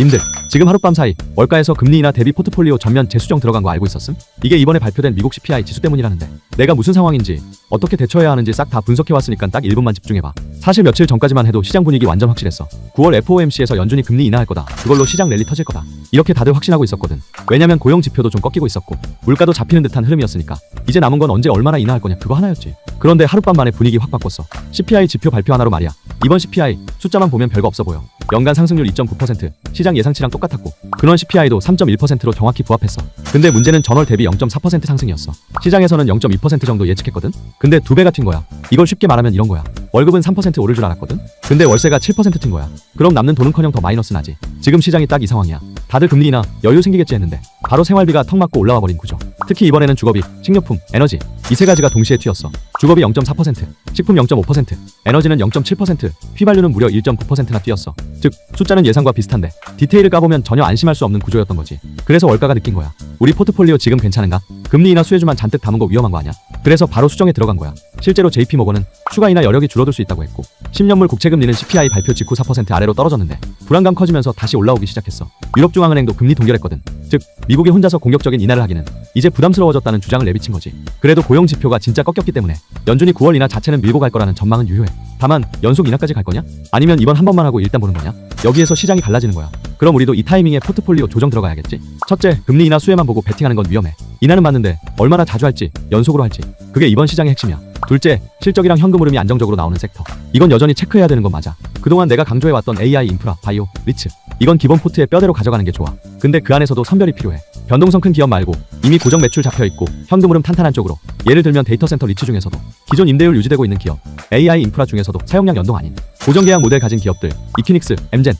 님들 지금 하룻밤 사이 월가에서 금리 인하 대비 포트폴리오 전면 재수정 들어간 거 알고 있었음? 이게 이번에 발표된 미국 CPI 지수 때문이라는데 내가 무슨 상황인지 어떻게 대처해야 하는지 싹 다 분석해 왔으니까 딱 1분만 집중해봐. 사실 며칠 전까지만 해도 시장 분위기 완전 확실했어. 9월 FOMC에서 연준이 금리 인하할 거다. 그걸로 시장 랠리 터질 거다. 이렇게 다들 확신하고 있었거든. 왜냐면 고용 지표도 좀 꺾이고 있었고 물가도 잡히는 듯한 흐름이었으니까. 이제 남은 건 언제 얼마나 인하할 거냐 그거 하나였지. 그런데 하룻밤 만에 분위기 확 바꿨어. CPI 지표 발표 하나로 말이야 이번 CPI 숫자만 보면 별거 없어 보여. 연간 상승률 2.9% 시장 예상치랑 똑같았고 근원 CPI도 3.1%로 정확히 부합했어. 근데 문제는 전월 대비 0.4% 상승이었어. 시장에서는 0.2% 정도 예측했거든? 근데 두 배가 튄 거야. 이걸 쉽게 말하면 이런 거야. 월급은 3% 오를 줄 알았거든? 근데 월세가 7%튄 거야. 그럼 남는 돈은커녕 더 마이너스 나지. 지금 시장이 딱 이 상황이야. 다들 금리 인하 여유 생기겠지 했는데 바로 생활비가 턱 맞고 올라와 버린 구조 특히 이번에는 주거비 식료품 에너지 이 세 가지가 동시에 튀었어. 주거비 0.4% 식품 0.5% 에너지는 0.7% 휘발유는 무려 1.9%나 뛰었어. 즉 숫자는 예상과 비슷한데 디테일을 까보면 전혀 안심할 수 없는 구조였던 거지. 그래서 월가가 느낀 거야. 우리 포트폴리오 지금 괜찮은가? 금리 인하 수혜주만 잔뜩 담은 거 위험한 거 아니야? 그래서 바로 수정에 들어간 거야. 실제로 JP모건은 추가 인하 여력이 줄어들 수 있다고 했고 10년물 국채금리는 CPI 발표 직후 4% 아래로 떨어졌는데 불안감 커지면서 다시 올라오기 시작했어. 유럽 중앙은행도 금리 동결했거든. 즉 미국이 혼자서 공격적인 인하를 하기는 이제 부담스러워졌다는 주장을 내비친 거지. 그래도 고용 지표가 진짜 꺾였기 때문에 연준이 9월 인하 자체는 밀고 갈 거라는 전망은 유효해. 다만 연속 인하까지 갈 거냐? 아니면 이번 한 번만 하고 일단 보는 거냐? 여기에서 시장이 갈라지는 거야. 그럼 우리도 이 타이밍에 포트폴리오 조정 들어가야겠지? 첫째 금리 인하 수혜만 보고 베팅하는 건 위험해. 인하는 맞는데 얼마나 자주 할지 연속으로 할지. 그게 이번 시장의 핵심이야. 둘째 실적이랑 현금 흐름이 안정적으로 나오는 섹터. 이건 여전히 체크해야 되는 건 맞아. 그동안 내가 강조해왔던 AI 인프라 바이오 리츠. 이건 기본 포트에 뼈대로 가져가는 게 좋아. 근데 그 안에서도 선별이 필요해 변동성 큰 기업 말고 이미 고정 매출 잡혀 있고 현금 흐름 탄탄한 쪽으로 예를 들면 데이터 센터 리츠 중에서도 기존 임대율 유지되고 있는 기업 AI 인프라 중에서도 사용량 연동 아닌 고정 계약 모델 가진 기업들 이퀴닉스 엠젠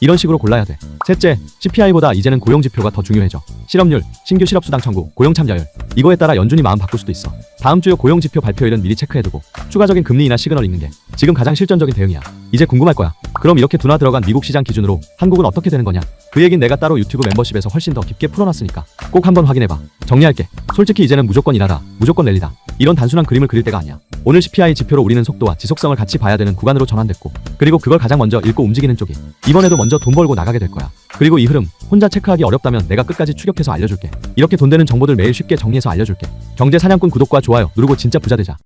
이런 식으로 골라야 돼. 셋째, CPI보다 이제는 고용 지표가 더 중요해져. 실업률, 신규 실업수당 청구, 고용 참여율. 이거에 따라 연준이 마음 바꿀 수도 있어. 다음 주 고용 지표 발표일은 미리 체크해두고 추가적인 금리 인하 시그널 읽는 게 지금 가장 실전적인 대응이야. 이제 궁금할 거야. 그럼 이렇게 둔화 들어간 미국 시장 기준으로 한국은 어떻게 되는 거냐? 그 얘긴 내가 따로 유튜브 멤버십에서 훨씬 더 깊게 풀어놨으니까 꼭 한번 확인해봐. 정리할게. 솔직히 이제는 무조건 인하다, 무조건 랠리다. 이런 단순한 그림을 그릴 때가 아니야. 오늘 CPI 지표로 우리는 속도와 지속성을 같이 봐야 되는 구간으로 전환됐고 그리고 그걸 가장 먼저 읽고 움직이는 쪽이 이번에도 먼저 돈 벌고 나가게 될 거야. 그리고 이 흐름 혼자 체크하기 어렵다면 내가 끝까지 추격해서 알려줄게. 이렇게 돈 되는 정보들 매일 쉽게 정리해서 알려줄게. 경제 사냥꾼 구독과 좋아요 누르고 진짜 부자 되자.